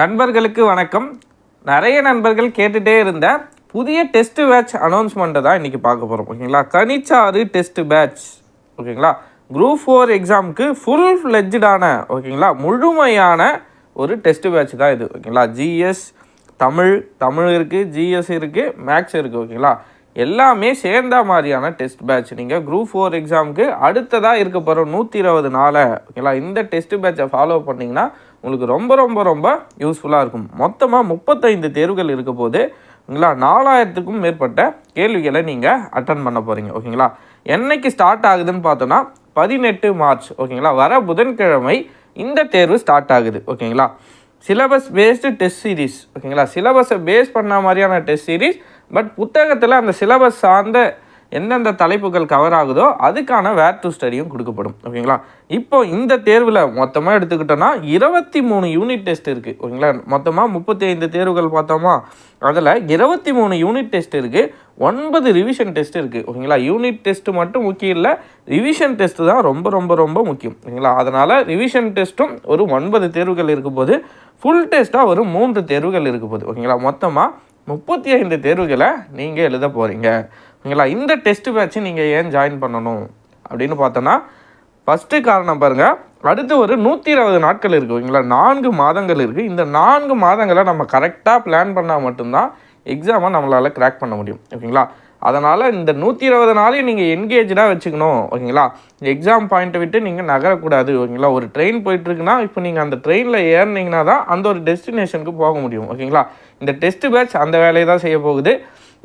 நண்பர்களுக்கு வணக்கம். நிறைய நண்பர்கள் கேட்டுகிட்டே இருந்த புதிய டெஸ்ட் பேட்ச் அனௌன்ஸ்மெண்ட்டை தான் இன்றைக்கி பார்க்க போகிறோம் ஓகேங்களா? கனிச்சாறு டெஸ்ட் பேட்ச் ஓகேங்களா? குரூப் ஃபோர் எக்ஸாமுக்கு ஃபுல் ஃப்ளெஜ்டான ஓகேங்களா? முழுமையான ஒரு டெஸ்ட் பேட்ச் தான் இது ஓகேங்களா? ஜிஎஸ் தமிழ் தமிழ் இருக்குது ஜிஎஸ் இருக்குது மேக்ஸ் இருக்குது ஓகேங்களா? எல்லாமே சேர்ந்த மாதிரியான டெஸ்ட் பேட்ச். நீங்கள் குரூப் ஃபோர் எக்ஸாமுக்கு அடுத்ததாக இருக்க போகிற நூற்றி இருபது நாளை ஓகேங்களா? இந்த டெஸ்ட் பேட்சை ஃபாலோ பண்ணிங்கன்னா உங்களுக்கு ரொம்ப ரொம்ப ரொம்ப யூஸ்ஃபுல்லாக இருக்கும். மொத்தமாக முப்பத்தைந்து தேர்வுகள் இருக்க போது ஓகேங்களா நாலாயிரத்துக்கும் மேற்பட்ட கேள்விகளை நீங்கள் அட்டன் பண்ண போகிறீங்க ஓகேங்களா? என்னைக்கு ஸ்டார்ட் ஆகுதுன்னு பார்த்தோன்னா பதினெட்டு மார்ச் ஓகேங்களா? வர புதன்கிழமை இந்த தேர்வு ஸ்டார்ட் ஆகுது ஓகேங்களா? சிலபஸ் பேஸ்டு டெஸ்ட் சீரிஸ் ஓகேங்களா? சிலபஸை பேஸ் பண்ண மாதிரியான டெஸ்ட் சீரிஸ் பட் புத்தகத்தில் அந்த சிலபஸ் சார்ந்த எந்தெந்த தலைப்புகள் கவர் ஆகுதோ அதுக்கான வேர் டு ஸ்டடியும் கொடுக்கப்படும். ஓகேங்களா இப்போ இந்த தேர்வில் மொத்தமாக எடுத்துக்கிட்டோன்னா இருபத்தி மூணு யூனிட் டெஸ்ட் இருக்குது ஓகேங்களா மொத்தமாக முப்பத்தி ஐந்து தேர்வுகள் பார்த்தோமா? அதில் இருபத்தி மூணு யூனிட் டெஸ்ட் இருக்குது ஒன்பது ரிவிஷன் டெஸ்ட் இருக்குது ஓகேங்களா யூனிட் டெஸ்ட் மட்டும் முக்கியம் இல்லை ரிவிஷன் டெஸ்ட் தான் ரொம்ப ரொம்ப ரொம்ப முக்கியம். ஓகேங்களா அதனால் ரிவிஷன் டெஸ்ட்டும் ஒரு ஒன்பது தேர்வுகள் இருக்கும்போது போது ஃபுல் டெஸ்ட்டாக ஒரு மூன்று தேர்வுகள் இருக்கும்போது ஓகேங்களா மொத்தமாக முப்பத்தி ஐந்து தேர்வுகளை நீங்கள் எழுத போகிறீங்க ஓகேங்களா இந்த டெஸ்ட் பேட்ச் நீங்கள் ஏன் ஜாயின் பண்ணணும்? அப்படின்னு பார்த்தோன்னா ஃபஸ்ட்டு காரணம் பாருங்கள் அடுத்து ஒரு நூற்றி இருபது நாட்கள் இருக்குது ஓகேங்களா நான்கு மாதங்கள் இருக்குது இந்த நான்கு மாதங்களை நம்ம கரெக்டாக பிளான் பண்ணால் மட்டும்தான் எக்ஸாமை நம்மளால் கிராக் பண்ண முடியும். ஓகேங்களா? அதனால் இந்த நூற்றி இருபது நாளையும் நீங்கள் என்கேஜாக வச்சுக்கணும் ஓகேங்களா? எக்ஸாம் பாயிண்ட்டை விட்டு நீங்கள் நகரக்கூடாது ஓகேங்களா? ஒரு ட்ரெயின் போயிட்டுருக்குன்னா இப்போ நீங்கள் அந்த ட்ரெயினில் ஏறினீங்கன்னா தான் அந்த ஒரு டெஸ்டினேஷனுக்கு போக முடியும் ஓகேங்களா? இந்த டெஸ்ட் பேட்ச் அந்த வேலையை தான் செய்ய போகுது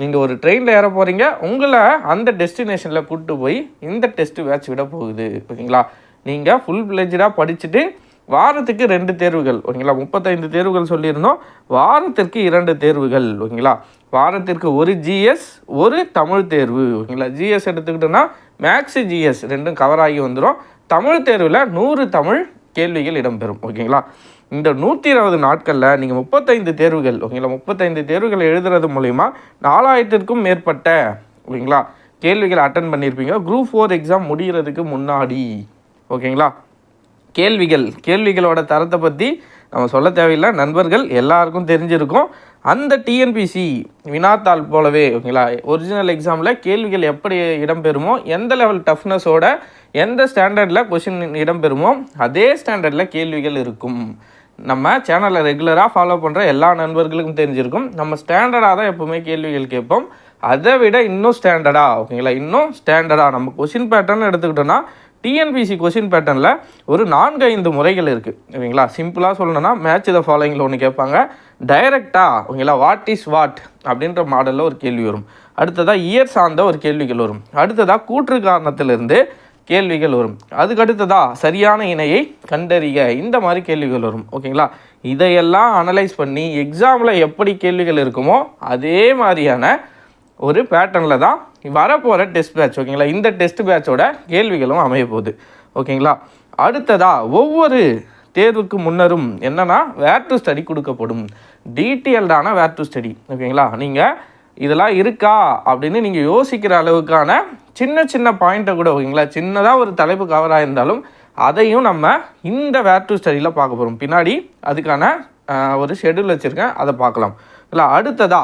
நீங்கள் ஒரு ட்ரெயினில் ஏற போகிறீங்க உங்களை அந்த டெஸ்டினேஷனில் கூப்பிட்டு போய் இந்த டெஸ்ட்டு பேட்ச் விட போகுது ஓகேங்களா நீங்கள் ஃபுல் ஃப்ளெஜ்டாக படிச்சுட்டு வாரத்துக்கு ரெண்டு தேர்வுகள் ஓகேங்களா முப்பத்தைந்து தேர்வுகள் சொல்லியிருந்தோம் வாரத்திற்கு இரண்டு தேர்வுகள் ஓகேங்களா வாரத்திற்கு ஒரு ஜிஎஸ் ஒரு தமிழ் தேர்வு ஓகேங்களா ஜிஎஸ் எடுத்துக்கிட்டோன்னா மேக்ஸ் ஜிஎஸ் ரெண்டும் கவர் ஆகி வந்துடும் தமிழ் தேர்வில் நூறு தமிழ் கேள்விகள் இடம்பெறும் ஓகேங்களா இந்த நூற்றி இருபது நாட்களில் நீங்கள் முப்பத்தைந்து தேர்வுகள் ஓகேங்களா? முப்பத்தைந்து தேர்வுகள் எழுதுறது மூலிமா நாலாயிரத்திற்கும் மேற்பட்ட ஓகேங்களா கேள்விகள் அட்டன் பண்ணியிருப்பீங்க குரூப் ஃபோர் எக்ஸாம் முடிகிறதுக்கு முன்னாடி ஓகேங்களா? கேள்விகள் கேள்விகளோட தரத்தை பற்றி நம்ம சொல்ல தேவையில்லை. நண்பர்கள் எல்லாருக்கும் தெரிஞ்சிருக்கும். அந்த டிஎன்பிசி வினாத்தாள் போலவே ஓகேங்களா ஒரிஜினல் எக்ஸாமில் கேள்விகள் எப்படி இடம்பெறுமோ எந்த லெவல் டஃப்னஸோட எந்த ஸ்டாண்டர்டில் கொஷின் இடம்பெறுமோ அதே ஸ்டாண்டர்டில் கேள்விகள் இருக்கும். நம்ம சேனலை ரெகுலராக ஃபாலோ பண்ணுற எல்லா நண்பர்களுக்கும் தெரிஞ்சிருக்கும். நம்ம ஸ்டாண்டர்டாக தான் எப்போவுமே கேள்விகள் கேட்போம். அதை விட இன்னும் ஸ்டாண்டர்டாக ஓகேங்களா இன்னும் ஸ்டாண்டர்டாக நம்ம கொஷின் பேட்டர்ன் எடுத்துக்கிட்டோன்னா டிஎன்பிசி கொஷின் பேட்டர்னில் ஒரு நான்கு ஐந்து முறைகள் இருக்குது ஓகேங்களா சிம்பிளாக சொல்லணும்னா மேட்ச் த ஃபாலோயிங்கில் ஒன்று கேட்பாங்க. டைரெக்டாக ஓகேங்களா வாட் இஸ் வாட் அப்படின்ற மாடலில் ஒரு கேள்வி வரும். அடுத்ததாக இயர் சார்ந்த ஒரு கேள்விகள் வரும். அடுத்ததாக கூற்று காரணத்திலிருந்து கேள்விகள் வரும். அதுக்கு அடுத்ததாக சரியான இணையை கண்டறிய இந்த மாதிரி கேள்விகள் வரும். ஓகேங்களா? இதையெல்லாம் அனலைஸ் பண்ணி எக்ஸாமில் எப்படி கேள்விகள் இருக்குமோ அதே மாதிரியான ஒரு பேட்டர்னில் தான் வரப்போகிற டெஸ்ட் பேட்ச் ஓகேங்களா? இந்த டெஸ்ட் பேட்சோட கேள்விகளும் அமைய போகுது. ஓகேங்களா? அடுத்ததாக ஒவ்வொரு தேர்வுக்கு முன்னரும் என்னென்னா வேர் டு ஸ்டடி கொடுக்கப்படும். டீட்டெயில்டான வேர் டு ஸ்டடி ஓகேங்களா? நீங்கள் இதெல்லாம் இருக்கா அப்படின்னு நீங்கள் யோசிக்கிற அளவுக்கான சின்ன சின்ன பாயிண்ட்டை கூட ஓகேங்களா சின்னதாக ஒரு தலைப்பு கவராக இருந்தாலும் அதையும் நம்ம இந்த வேர் டு ஸ்டடியில் பார்க்க போகிறோம் பின்னாடி அதுக்கான ஒரு ஷெடியூல் வச்சுருக்கேன். அதை பார்க்கலாம். இல்லை அடுத்ததா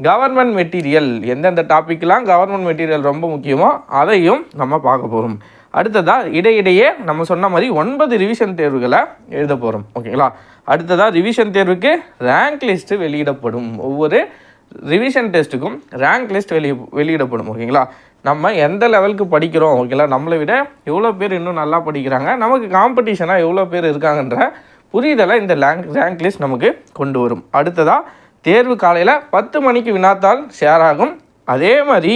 கவர்மெண்ட் மெட்டீரியல் எந்தெந்த டாப்பிக்லாம் கவர்மெண்ட் மெட்டீரியல் ரொம்ப முக்கியமோ அதையும் நம்ம பார்க்க போகிறோம் அடுத்ததாக இடையிடையே நம்ம சொன்ன மாதிரி ஒன்பது ரிவிஷன் தேர்வுகளை எழுத போகிறோம் ஓகேங்களா அடுத்ததாக ரிவிஷன் தேர்வுக்கு ரேங்க் லிஸ்ட்டு வெளியிடப்படும். ஒவ்வொரு ரிவிஷன் டெஸ்ட்டுக்கும் ரேங்க் லிஸ்ட் வெளி வெளியிடப்படும் ஓகேங்களா நம்ம எந்த லெவலுக்கு படிக்கிறோம் ஓகேங்களா நம்மளை விட எவ்வளோ பேர் இன்னும் நல்லா படிக்கிறாங்க நமக்கு காம்படிஷனாக எவ்வளோ பேர் இருக்காங்கன்ற புரிதலை இந்த ரேங்க் ரேங்க் லிஸ்ட் நமக்கு கொண்டு வரும். அடுத்ததாக தேர்வு காலையில் பத்து மணிக்கு வினாத்தால் ஷேர் ஆகும். அதே மாதிரி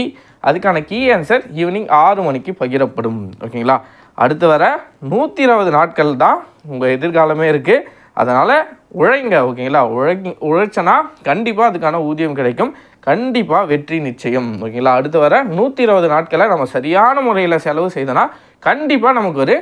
அதுக்கான கீ ஆன்சர் ஈவினிங் ஆறு மணிக்கு பகிரப்படும் ஓகேங்களா அடுத்து வர நூற்றி இருபது நாட்கள் தான் உங்கள் எதிர்காலமே இருக்குது அதனால் உழைங்க ஓகேங்களா? உழை உழைச்சனா கண்டிப்பாக அதுக்கான ஊதியம் கிடைக்கும். கண்டிப்பாக வெற்றி நிச்சயம் ஓகேங்களா? அடுத்து வர நூற்றி இருபது நாட்களை நம்ம சரியான முறையில் செலவு செய்தோன்னா கண்டிப்பாக நமக்கு ஒரு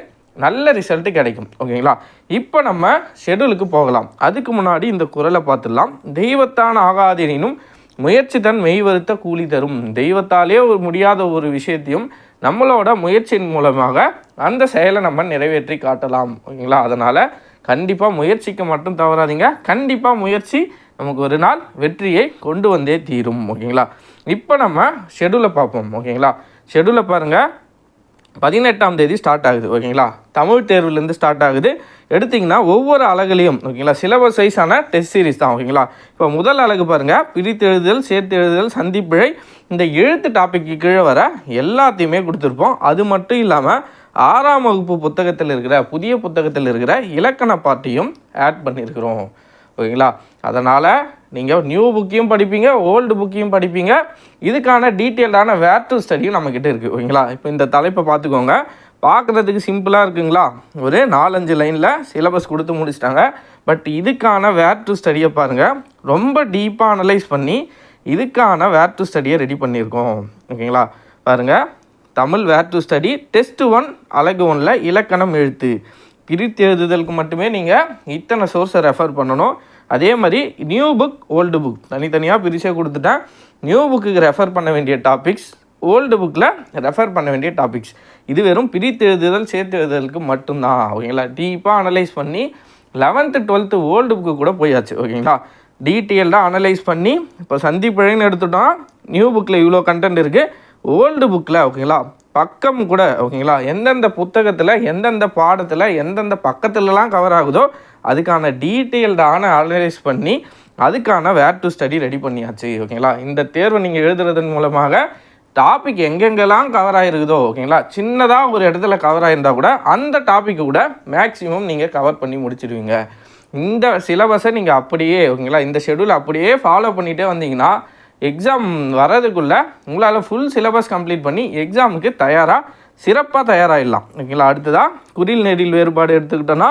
நல்ல ரிசல்ட்டு கிடைக்கும் ஓகேங்களா? இப்போ நம்ம ஷெடியூலுக்கு போகலாம். அதுக்கு முன்னாடி இந்த குரலை பார்த்துடலாம். தெய்வத்தான் ஆகாதெனினும் முயற்சி தன் மெய்வருத்த கூலி தரும். தெய்வத்தாலே ஒரு முடியாத ஒரு விஷயத்தையும் நம்மளோட முயற்சியின் மூலமாக அந்த செயலை நம்ம நிறைவேற்றி காட்டலாம் ஓகேங்களா? அதனால் கண்டிப்பாக முயற்சிக்க மட்டும் தவறாதீங்க. கண்டிப்பாக முயற்சி நமக்கு ஒரு நாள் வெற்றியை கொண்டு வந்தே தீரும் ஓகேங்களா? இப்போ நம்ம ஷெடியூலை பார்ப்போம் ஓகேங்களா? ஷெடியூலை பாருங்கள் பதினெட்டாம் தேதி ஸ்டார்ட் ஆகுது ஓகேங்களா? தமிழ் தேர்வுலேருந்து ஸ்டார்ட் ஆகுது. எடுத்திங்கன்னா ஒவ்வொரு அழகுலையும் ஓகேங்களா? சிலபஸ் சைஸான டெஸ்ட் சீரிஸ் தான் ஓகேங்களா? இப்போ முதல் அழகு பாருங்கள் பிரித்தெழுதல் சேர்த்தெழுதல் சந்திப்பிழை. இந்த எழுத்து டாப்பிக்கு கீழே வர எல்லாத்தையுமே கொடுத்துருப்போம். அது மட்டும் இல்லாமல் ஆறாம் வகுப்பு புத்தகத்தில் இருக்கிற புதிய புத்தகத்தில் இருக்கிற இலக்கண பாட்டையும் ஆட் பண்ணியிருக்கிறோம். ஓகேங்களா? அதனால் நீங்கள் நியூ புக்கையும் படிப்பீங்க ஓல்டு புக்கையும் படிப்பீங்க. இதுக்கான டீட்டெயில்டான வேர் டு ஸ்டடியும் நம்மக்கிட்ட இருக்குது ஓகேங்களா? இப்போ இந்த தலைப்பை பார்த்துக்கோங்க. பார்க்குறதுக்கு சிம்பிளாக இருக்குங்களா? ஒரு நாலஞ்சு லைனில் சிலபஸ் கொடுத்து முடிச்சிட்டாங்க. பட் இதுக்கான வேர் டு ஸ்டடியை பாருங்கள் ரொம்ப டீப்பாக அனலைஸ் பண்ணி இதுக்கான வேர் டு ஸ்டடியை ரெடி பண்ணியிருக்கோம். ஓகேங்களா? பாருங்கள் Tamil where to study test one அழகு ஒனில் இலக்கணம் எழுத்து. பிரித்து எழுதுதலுக்கு மட்டுமே நீங்கள் இத்தனை சோர்ஸை ரெஃபர் பண்ணணும். அதே மாதிரி நியூ புக் ஓல்டு புக் தனித்தனியாக பிரிச்சே கொடுத்துட்டேன். நியூ புக்குக்கு ரெஃபர் பண்ண வேண்டிய டாபிக்ஸ் ஓல்டு புக்கில் ரெஃபர் பண்ண வேண்டிய டாபிக்ஸ் இது வெறும் பிரித்து எழுதுதல் சேர்த்து எழுதுதலுக்கு மட்டும்தான். ஓகேங்களா? டீப்பாக அனலைஸ் பண்ணி லெவன்த்து டுவெல்த்து ஓல்டு புக்கு கூட போயாச்சு. ஓகேங்களா? டீட்டெயில்டாக அனலைஸ் பண்ணி இப்போ சந்திப்பிழைன்னு எடுத்துட்டோம். நியூ புக்கில் இவ்வளோ கண்டென்ட் இருக்குது ஓல்டு புக்கில் ஓகேங்களா பக்கம் கூட ஓகேங்களா எந்தெந்த புத்தகத்தில் எந்தெந்த பாடத்தில் எந்தெந்த பக்கத்துலலாம் கவர் ஆகுதோ அதுக்கான டீட்டெயில்டான அனலைஸ் பண்ணி அதுக்கான வேர் டு ஸ்டடி ரெடி பண்ணியாச்சு ஓகேங்களா இந்த தேர்வை நீங்கள் எழுதுறதன் மூலமாக டாபிக் எங்கெங்கெல்லாம் கவர் ஆகிருக்குதோ ஓகேங்களா சின்னதாக ஒரு இடத்துல கவர் ஆகிருந்தா கூட அந்த டாப்பிக்கு கூட மேக்ஸிமம் நீங்கள் கவர் பண்ணி முடிச்சிடுவீங்க. இந்த சிலபஸை நீங்கள் அப்படியே ஓகேங்களா இந்த ஷெடியூல் அப்படியே ஃபாலோ பண்ணிகிட்டே வந்தீங்கன்னா எக்ஸாம் வர்றதுக்குள்ளே உங்களால் ஃபுல் சிலபஸ் கம்ப்ளீட் பண்ணி எக்ஸாமுக்கு தயாராக சிறப்பாக தயாராகிடலாம் ஓகேங்களா? அடுத்ததாக குறில் நெறில் வேறுபாடு எடுத்துக்கிட்டோன்னா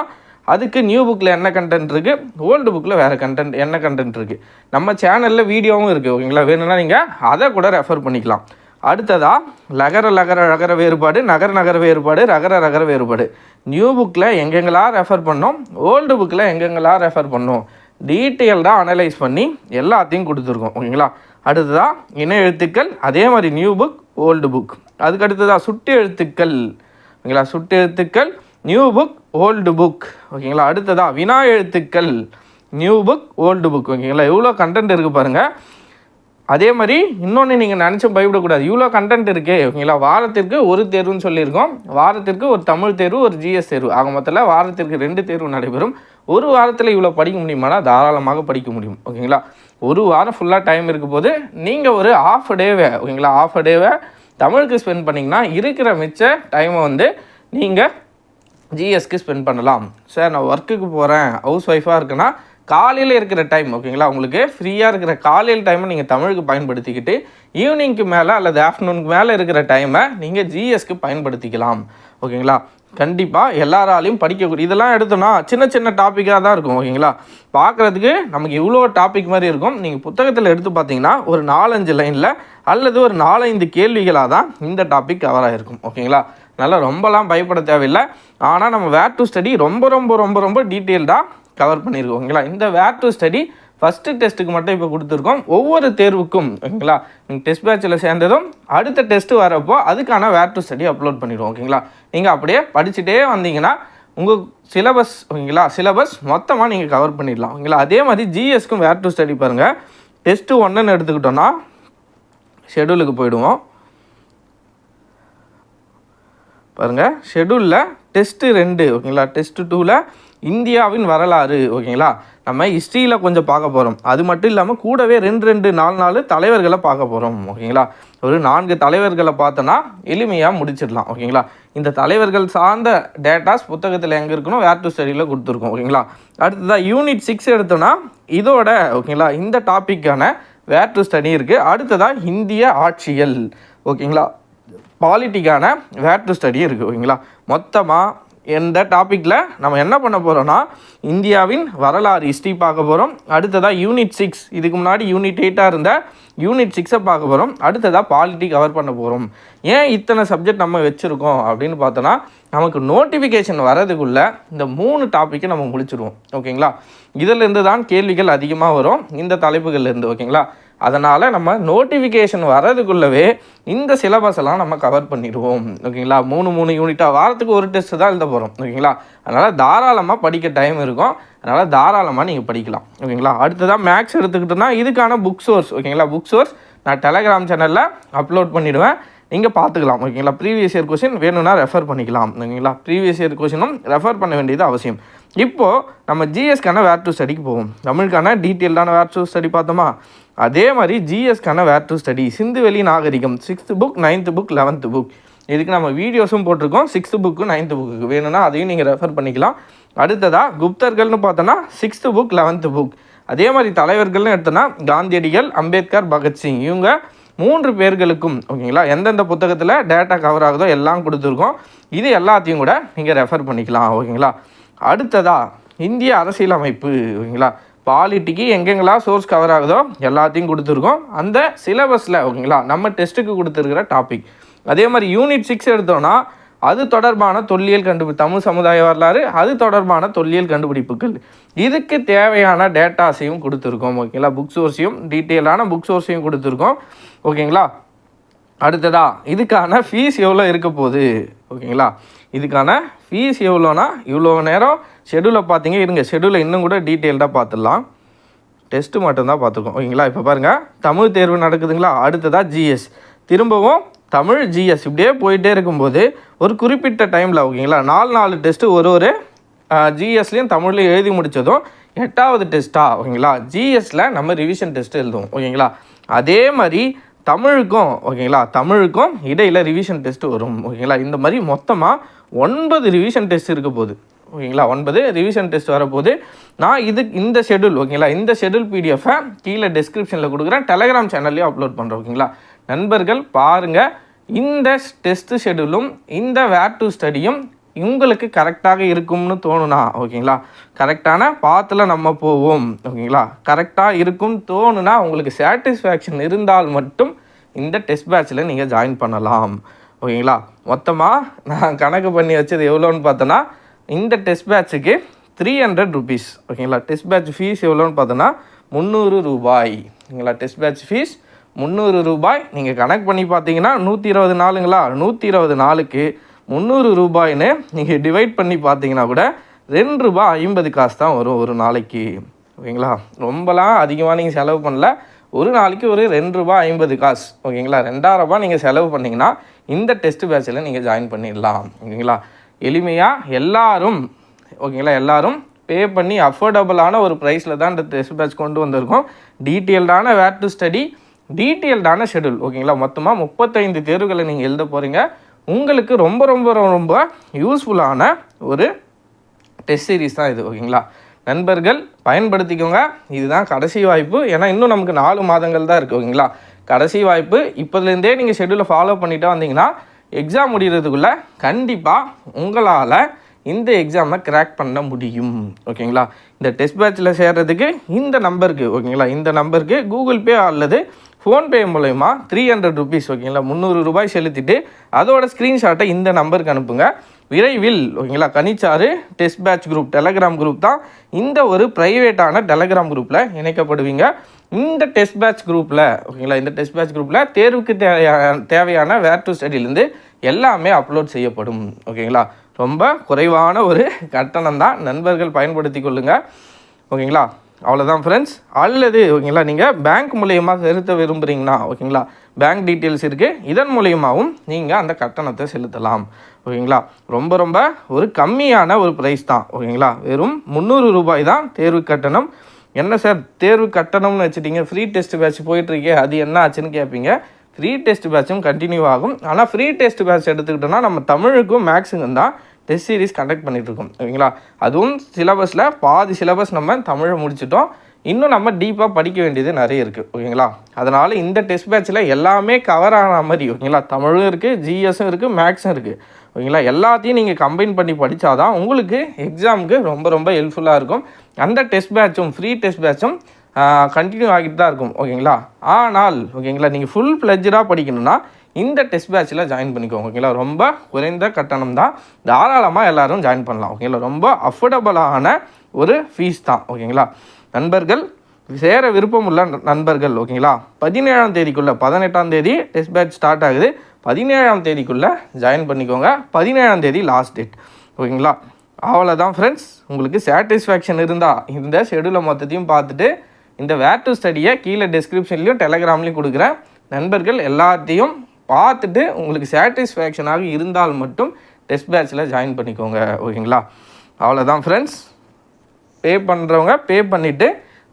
அதுக்கு நியூ புக்கில் என்ன கண்டென்ட் இருக்குது ஓல்டு புக்கில் வேறு கண்டென்ட் என்ன கண்டென்ட் இருக்குது நம்ம சேனலில் வீடியோவும் இருக்குது ஓகேங்களா? வேணும்னா நீங்கள் அதை கூட ரெஃபர் பண்ணிக்கலாம். அடுத்ததாக லகர லகர லகர வேறுபாடு நகர நகர வேறுபாடு ரகர ரகர வேறுபாடு. நியூ புக்கில் எங்கெங்கெல்லாம் ரெஃபர் பண்ணோம்? ஓல்டு புக்கில் எங்கெங்கெல்லாம் ரெஃபர் பண்ணோம்? டீட்டெயில்டாக அனலைஸ் பண்ணி எல்லாத்தையும் கொடுத்துருக்கோம் ஓகேங்களா? அடுத்ததாக இன எழுத்துக்கள் அதே மாதிரி நியூ புக் ஓல்டு புக் அதுக்கு அடுத்ததாக சுட்டு எழுத்துக்கள். ஓகேங்களா? சுட்டு எழுத்துக்கள் நியூ புக் ஓல்டு புக் ஓகேங்களா? அடுத்ததாக வினா எழுத்துக்கள் நியூ புக் ஓல்டு புக் ஓகேங்களா? எவ்வளோ கண்டென்ட் இருக்குது பாருங்கள் அதே மாதிரி இன்னொன்று நீங்கள் நினச்சும் பயப்படக்கூடாது. இவ்வளோ கண்டென்ட் இருக்கே. ஓகேங்களா? வாரத்திற்கு ஒரு தேர்வுன்னு சொல்லியிருக்கோம். வாரத்திற்கு ஒரு தமிழ் தேர்வு ஒரு ஜிஎஸ் தேர்வு. ஆக மொத்தத்தில் வாரத்திற்கு ரெண்டு தேர்வு நடைபெறும். ஒரு வாரத்தில் இவ்வளோ படிக்க முடியுமானா தாராளமாக படிக்க முடியும். ஓகேங்களா? ஒரு வாரம் ஃபுல்லாக டைம் இருக்கும் போது நீங்கள் ஒரு ஆஃப் டேவை ஓகேங்களா? ஆஃப் டேவை தமிழுக்கு ஸ்பெண்ட் பண்ணிங்கன்னா இருக்கிற மிச்ச டைமை வந்து நீங்கள் ஜிஎஸ்க்கு ஸ்பெண்ட் பண்ணலாம். சார் நான் ஒர்க்குக்கு போகிறேன் ஹவுஸ் ஒய்ஃபாக இருக்குன்னா காலையில் இருக்கிற டைம் ஓகேங்களா? உங்களுக்கு ஃப்ரீயாக இருக்கிற காலையில் டைமை நீங்கள் தமிழுக்கு பயன்படுத்திக்கிட்டு ஈவினிங்க்கு மேலே அல்லது ஆஃப்டர்நூனுக்கு மேலே இருக்கிற டைமை நீங்கள் ஜிஎஸ்க்கு பயன்படுத்திக்கலாம். ஓகேங்களா? கண்டிப்பாக எல்லாராலையும் படிக்கக்கூடிய இதெல்லாம் எடுத்தோன்னா சின்ன சின்ன டாப்பிக்காக தான் இருக்கும் ஓகேங்களா பார்க்குறதுக்கு நமக்கு இவ்வளோ டாபிக் மாதிரி இருக்கும். நீங்கள் புத்தகத்தில் எடுத்து பார்த்தீங்கன்னா ஒரு நாலஞ்சு லைனில் அல்லது ஒரு நாலஞ்சு கேள்விகளாக தான் இந்த டாபிக் கவர் ஆகிருக்கும் ஓகேங்களா நல்லா ரொம்பலாம் பயப்பட தேவையில்லை. ஆனால் நம்ம வேர் டு ஸ்டடி ரொம்ப ரொம்ப ரொம்ப ரொம்ப டீட்டெயில்டாக கவர் பண்ணியிருக்கோம் ஓகேங்களா இந்த வேர் டு ஸ்டடி ஃபஸ்ட்டு டெஸ்ட்டுக்கு மட்டும் இப்போ கொடுத்துருக்கோம். ஒவ்வொரு தேர்வுக்கும் ஓகேங்களா? நீங்கள் டெஸ்ட் பேட்சில் சேர்ந்ததும் அடுத்த டெஸ்ட்டு வரப்போ அதுக்கான வேர் டு ஸ்டடி அப்லோட் பண்ணிடுவோம் ஓகேங்களா? நீங்கள் அப்படியே படிச்சுட்டே வந்தீங்கன்னா உங்கள் சிலபஸ் ஓகேங்களா? சிலபஸ் மொத்தமாக நீங்கள் கவர் பண்ணிடலாம் ஓகேங்களா? அதே மாதிரி ஜிஎஸ்க்கும் வேர் டு ஸ்டடி பாருங்கள் டெஸ்ட்டு ஒன்றுன்னு எடுத்துக்கிட்டோன்னா ஷெடியூலுக்கு போயிடுவோம். பாருங்கள் ஷெடியூலில் டெஸ்ட்டு ரெண்டு ஓகேங்களா? டெஸ்ட்டு டூவில் இந்தியாவின் வரலாறு ஓகேங்களா? நம்ம ஹிஸ்ட்ரியில் கொஞ்சம் பார்க்க போகிறோம் அது மட்டும் இல்லாமல் கூடவே ரெண்டு ரெண்டு நாலு நாலு தலைவர்களை பார்க்க போகிறோம் ஓகேங்களா? ஒரு நான்கு தலைவர்களை பார்த்தோன்னா எளிமையாக முடிச்சிடலாம் ஓகேங்களா? இந்த தலைவர்கள் சார்ந்த டேட்டாஸ் புத்தகத்தில் எங்கே இருக்கணும் வேர் டு ஸ்டடியில் கொடுத்துருக்கோம் ஓகேங்களா? அடுத்ததாக யூனிட் சிக்ஸ் எடுத்தோன்னா இதோட ஓகேங்களா இந்த டாப்பிக்கான வேர் டு ஸ்டடி இருக்குது அடுத்ததாக இந்திய ஆட்சியல் ஓகேங்களா? பாலிட்டிக்கான வேர் டு ஸ்டடி இருக்குது ஓகேங்களா? மொத்தமாக இந்த டாப்பிக்கில் நம்ம என்ன பண்ண போகிறோம்னா இந்தியாவின் வரலாறு ஹிஸ்ட்ரி பார்க்க போகிறோம் அடுத்ததாக யூனிட் சிக்ஸ் இதுக்கு முன்னாடி யூனிட் எயிட்டாக இருந்த யூனிட் சிக்ஸை பார்க்க போகிறோம் அடுத்ததாக பாலிட்டி கவர் பண்ண போகிறோம் ஏன் இத்தனை சப்ஜெக்ட் நம்ம வச்சுருக்கோம் அப்படின்னு பார்த்தோன்னா நமக்கு நோட்டிஃபிகேஷன் வரதுக்குள்ளே இந்த மூணு டாப்பிக்கை நம்ம முடிச்சிடுவோம் ஓகேங்களா? இதிலிருந்து தான் கேள்விகள் அதிகமாக வரும். இந்த தலைப்புகள்லேருந்து ஓகேங்களா? அதனால் நம்ம நோட்டிஃபிகேஷன் வரதுக்குள்ளவே இந்த சிலபஸ் எல்லாம் நம்ம கவர் பண்ணிடுவோம். ஓகேங்களா? மூணு மூணு யூனிட்டாக வாரத்துக்கு ஒரு டெஸ்ட் தான் எழுத போகிறோம் ஓகேங்களா? அதனால் தாராளமாக படிக்க டைம் இருக்கும். அதனால் தாராளமாக நீங்கள் படிக்கலாம். ஓகேங்களா? அடுத்ததாக மேக்ஸ் எடுத்துக்கிட்டோன்னா இதுக்கான புக் சோர்ஸ் ஓகேங்களா? புக் சோர்ஸ் நான் டெலகிராம் சேனலில் அப்லோட் பண்ணிவிடுவேன் நீங்கள் பார்த்துக்கலாம் ஓகேங்களா ப்ரீவியஸ் இயர் கொஷின் வேணும்னா ரெஃபர் பண்ணிக்கலாம் ஓகேங்களா ப்ரீவியஸ் இயர் கொஷினும் ரெஃபர் பண்ண வேண்டியது அவசியம். இப்போது நம்ம ஜிஎஸ்க்கான வேர் டு ஸ்டடிக்கு போவோம். தமிழுக்கான டீட்டெயில்டான வேர் டு ஸ்டடி பார்த்தோமா? அதே மாதிரி ஜிஎஸ்க்கான வேர் டு ஸ்டடி சிந்துவெளி நாகரிகம் sixth book ninth book eleventh book இதுக்கு நம்ம வீடியோஸும் போட்டிருக்கோம் சிக்ஸ்த்து புக்கு நைன்த்து புக்கு வேணும்னா அதையும் நீங்கள் ரெஃபர் பண்ணிக்கலாம். அடுத்ததாக குப்தர்கள்னு பார்த்தோன்னா சிக்ஸ்த்து புக் லெவன்த்து புக் அதே மாதிரி தலைவர்கள்னு எடுத்தோன்னா காந்தியடிகள் அம்பேத்கர் பகத்சிங். இவங்க மூன்று பேர்களுக்கும் ஓகேங்களா? எந்தெந்த புத்தகத்தில் டேட்டா கவர் ஆகுதோ எல்லாம் கொடுத்துருக்கோம். இது எல்லாத்தையும் கூட நீங்கள் ரெஃபர் பண்ணிக்கலாம் ஓகேங்களா? அடுத்ததா இந்திய அரசியலமைப்பு ஓகேங்களா? பாலிட்டிக்கு எங்கெங்கெல்லாம் சோர்ஸ் கவர் ஆகுதோ எல்லாத்தையும் கொடுத்துருக்கோம். அந்த சிலபஸில் ஓகேங்களா? நம்ம டெஸ்ட்டுக்கு கொடுத்துருக்கிற டாபிக் அதே மாதிரி யூனிட் சிக்ஸ் எடுத்தோன்னா அது தொடர்பான தொல்லியல் கண்டுபி தமிழ் சமுதாய வரலாறு அது தொடர்பான தொல்லியல் கண்டுபிடிப்புகள். இதுக்கு தேவையான டேட்டாஸையும் கொடுத்துருக்கோம் ஓகேங்களா புக் சோர்ஸையும் டீட்டெயிலான புக் சோர்ஸையும் கொடுத்துருக்கோம் ஓகேங்களா அடுத்ததா இதுக்கான ஃபீஸ் எவ்வளோ இருக்க போகுது ஓகேங்களா இதுக்கான ஃபீஸ் எவ்வளோனா இவ்வளோ நேரம் ஷெடியூலை பார்த்தீங்க இருங்க ஷெடியூலை இன்னும் கூட டீட்டெயில்டாக பார்த்துடலாம். டெஸ்ட்டு மட்டும்தான் பார்த்துருக்கோம் ஓகேங்களா இப்போ பாருங்கள் தமிழ் தேர்வு நடக்குதுங்களா? அடுத்ததாக ஜிஎஸ் திரும்பவும் தமிழ் ஜிஎஸ் இப்படியே போயிட்டே இருக்கும்போது ஒரு குறிப்பிட்ட டைமில் ஓகேங்களா? நாலு நாலு டெஸ்ட்டு ஒரு ஒரு ஜிஎஸ்லேயும் தமிழ்லையும் எழுதி முடித்ததும் எட்டாவது டெஸ்ட்டா ஓகேங்களா? ஜிஎஸில் நம்ம ரிவிஷன் டெஸ்ட் எழுதுவோம் ஓகேங்களா? அதே மாதிரி தமிழுக்கும் ஓகேங்களா? தமிழுக்கும் இடையில் ரிவிஷன் டெஸ்ட்டு வரும் ஓகேங்களா? இந்த மாதிரி மொத்தமாக ஒன்பது ரிவிஷன் டெஸ்ட் இருக்க போகுது ஓகேங்களா? ஒன்பது ரிவிஷன் டெஸ்ட் வரப்போது நான் இது இந்த ஷெடியூல் ஓகேங்களா? இந்த ஷெடியூல் பிடிஎஃபை கீழே டெஸ்கிரிப்ஷனில் கொடுக்குறேன். டெலகிராம் சேனல்லையும் அப்லோட் பண்ணுறேன் ஓகேங்களா? நண்பர்கள் பாருங்கள் இந்த டெஸ்ட் ஷெடியூலும் இந்த வேர் டு ஸ்டடியும் உங்களுக்கு கரெக்டாக இருக்கும்னு தோணுனா ஓகேங்களா? கரெக்டான பாத்தில் நம்ம போவோம் ஓகேங்களா? கரெக்டாக இருக்கும் தோணுனா உங்களுக்கு சாட்டிஸ்ஃபேக்ஷன் இருந்தால் மட்டும் இந்த டெஸ்ட் பேட்சில் நீங்கள் ஜாயின் பண்ணலாம் ஓகேங்களா? மொத்தமாக நான் கணக்கு பண்ணி வச்சது எவ்வளோன்னு பார்த்தோன்னா இந்த டெஸ்ட் பேட்சுக்கு த்ரீ ஹண்ட்ரட் ருபீஸ் ஓகேங்களா? டெஸ்ட் பேட்ச் ஃபீஸ் எவ்வளோன்னு பார்த்தோன்னா முந்நூறு ரூபாய் ஓகேங்களா? டெஸ்ட் பேட்ச் ஃபீஸ் முந்நூறு ரூபாய் நீங்கள் கணக்கு பண்ணி பார்த்தீங்கன்னா நூற்றி இருபது நாளுங்களா? நூற்றி இருபது நாளுக்கு முந்நூறு ரூபாய்னு நீங்கள் டிவைட் பண்ணி பார்த்தீங்கன்னா கூட ரெண்டு ரூபாய் ஐம்பது காசு தான் வரும் ஒரு நாளைக்கு. ஓகேங்களா? ரொம்பலாம் அதிகமாக நீங்கள் செலவு பண்ணல. ஒரு நாளைக்கு ஒரு ரெண்டு ரூபாய் ஐம்பது காசு. ஓகேங்களா? ரெண்டாயிரம் ரூபாய் நீங்கள் செலவு பண்ணிங்கன்னா இந்த டெஸ்ட் பேட்சில் நீங்கள் ஜாயின் பண்ணிடலாம். ஓகேங்களா? எளிமையாக எல்லாரும் ஓகேங்களா? எல்லாரும் பே பண்ணி அஃபோர்டபுளான ஒரு ப்ரைஸில் தான் இந்த டெஸ்ட் பேட்ச் கொண்டு வந்திருக்கோம். டீட்டெயில்டான வேர் டு ஸ்டடி டீட்டெயில்டான ஷெடியூல் ஓகேங்களா மொத்தமாக முப்பத்தைந்து தேர்வுகளை நீங்கள் எழுத போகிறீங்க உங்களுக்கு ரொம்ப ரொம்ப ரொம்ப யூஸ்ஃபுல்லான ஒரு டெஸ்ட் சீரிஸ் தான் இது ஓகேங்களா நண்பர்கள் பயன்படுத்திக்கோங்க. இதுதான் கடைசி வாய்ப்பு. ஏன்னா இன்னும் நமக்கு நாலு மாதங்கள் தான் இருக்குது ஓகேங்களா கடைசி வாய்ப்பு. இப்போதுலேருந்தே நீங்கள் ஷெடியூலை ஃபாலோ பண்ணிட்டு வந்தீங்கன்னா எக்ஸாம் முடிகிறதுக்குள்ளே கண்டிப்பாக உங்களால் இந்த எக்ஸாமை கிராக் பண்ண முடியும் ஓகேங்களா இந்த டெஸ்ட் பேட்சில் சேர்றதுக்கு இந்த நம்பருக்கு ஓகேங்களா இந்த நம்பருக்கு கூகுள் பே அல்லது ஃபோன்பே மூலயமா த்ரீ ஹண்ட்ரட் ருபீஸ் ஓகேங்களா முந்நூறு ரூபாய் செலுத்திட்டு அதோட ஸ்க்ரீன்ஷாட்டை இந்த நம்பருக்கு அனுப்புங்க. விரைவில் ஓகேங்களா Kanicharu test batch group Telegram group தான் இந்த ஒரு ப்ரைவேட்டான டெலகிராம் குரூப்பில் இணைக்கப்படுவீங்க. இந்த டெஸ்ட் பேட்ச் குரூப்பில் ஓகேங்களா இந்த டெஸ்ட் பேட்ச் குரூப்பில் தேர்வுக்கு தேவையான தேவையான வேர் டு ஸ்டடியிலேருந்து எல்லாமே அப்லோட் செய்யப்படும் ஓகேங்களா ரொம்ப குறைவான ஒரு கட்டணம் தான் நண்பர்கள் பயன்படுத்தி கொள்ளுங்கள் ஓகேங்களா அவ்வளோதான் ஃப்ரெண்ட்ஸ் அல்லது ஓகேங்களா நீங்கள் பேங்க் மூலயமா செலுத்த விரும்புகிறீங்கன்னா ஓகேங்களா பேங்க் டீட்டெயில்ஸ் இருக்குது இதன் மூலியமாகவும் நீங்கள் அந்த கட்டணத்தை செலுத்தலாம். ஓகேங்களா ரொம்ப ரொம்ப ஒரு கம்மியான ஒரு ப்ரைஸ் தான் ஓகேங்களா. வெறும் முந்நூறு ரூபாய் தான் தேர்வு கட்டணம். என்ன சார் தேர்வு கட்டணம்னு வச்சுட்டீங்க ஃப்ரீ டெஸ்ட் பேட்ச் போயிட்டுருக்கே அது என்ன ஆச்சுன்னு கேட்பீங்க ஃப்ரீ டெஸ்ட் பேட்சும் கண்டினியூ ஆகும். ஆனால் ஃப்ரீ டெஸ்ட் பேட்ச் எடுத்துக்கிட்டோன்னா நம்ம தமிழுக்கும் மேக்ஸுக்கும் தான். டெஸ்ட் சீரிஸ் கண்டக்ட் பண்ணிட்டு இருக்கோம் ஓகேங்களா அதுவும் சிலபஸில் பாதி சிலபஸ் நம்ம தமிழை முடிச்சிட்டோம். இன்னும் நம்ம டீப்பாக படிக்க வேண்டியது நிறைய இருக்குது ஓகேங்களா? அதனால் இந்த டெஸ்ட் பேட்சில் எல்லாமே கவர் ஆன மாதிரி ஓகேங்களா? தமிழும் இருக்குது ஜிஎஸும் இருக்குது மேக்ஸும் இருக்குது ஓகேங்களா? எல்லாத்தையும் நீங்கள் கம்பைன் பண்ணி படித்தாதான் உங்களுக்கு எக்ஸாமுக்கு ரொம்ப ரொம்ப ஹெல்ப்ஃபுல்லாக இருக்கும். அந்த டெஸ்ட் பேட்சும் ஃப்ரீ டெஸ்ட் பேட்சும் கண்டினியூ ஆகிட்டு தான் இருக்கும். ஓகேங்களா? ஆனால் ஓகேங்களா? நீங்கள் ஃபுல் ஃப்ளெஜ்டாக படிக்கணும்னா இந்த டெஸ்ட் பேட்சில் ஜாயின் பண்ணிக்கோங்க ஓகேங்களா ரொம்ப குறைந்த கட்டணம் தான். தாராளமாக எல்லோரும் ஜாயின் பண்ணலாம் ஓகேங்களா ரொம்ப அஃபோர்டபுளான ஒரு ஃபீஸ் தான் ஓகேங்களா நண்பர்கள் சேர விருப்பம் உள்ள நண்பர்கள் ஓகேங்களா பதினேழாம் தேதிக்குள்ளே பதினெட்டாம் தேதி டெஸ்ட் பேட்ச் ஸ்டார்ட் ஆகுது. பதினேழாம் தேதிக்குள்ளே ஜாயின் பண்ணிக்கோங்க. பதினேழாம் தேதி லாஸ்ட் டேட் ஓகேங்களா அவ்வளோதான் ஃப்ரெண்ட்ஸ் உங்களுக்கு சாட்டிஸ்ஃபேக்ஷன் இருந்தால் இந்த ஷெடியூலை மொத்தத்தையும் பார்த்துட்டு இந்த வேர் டு ஸ்டடியை கீழே டிஸ்கிரிப்ஷன்லேயும் டெலகிராம்லேயும் கொடுக்குறேன். நண்பர்கள் எல்லாத்தையும் பார்த்துட்டு உங்களுக்கு சாட்டிஸ்ஃபேக்ஷனாக இருந்தால் மட்டும் டெஸ்ட் பேட்சில் ஜாயின் பண்ணிக்கோங்க ஓகேங்களா? அவ்வளோதான் ஃப்ரெண்ட்ஸ் பே பண்ணுறவங்க பே பண்ணிவிட்டு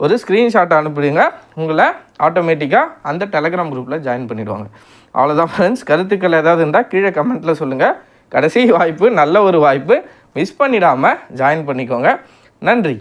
ஒரு ஸ்க்ரீன்ஷாட் அனுப்பிடுங்க. உங்களை ஆட்டோமேட்டிக்காக அந்த டெலகிராம் குரூப்பில் ஜாயின் பண்ணிவிடுவாங்க அவ்வளோதான் ஃப்ரெண்ட்ஸ் கருத்துக்கள் ஏதாவது இருந்தால் கீழே கமெண்ட்டில் சொல்லுங்கள் கடைசி வாய்ப்பு நல்ல ஒரு வாய்ப்பு. மிஸ் பண்ணிடாமல் ஜாயின் பண்ணிக்கோங்க. நன்றி.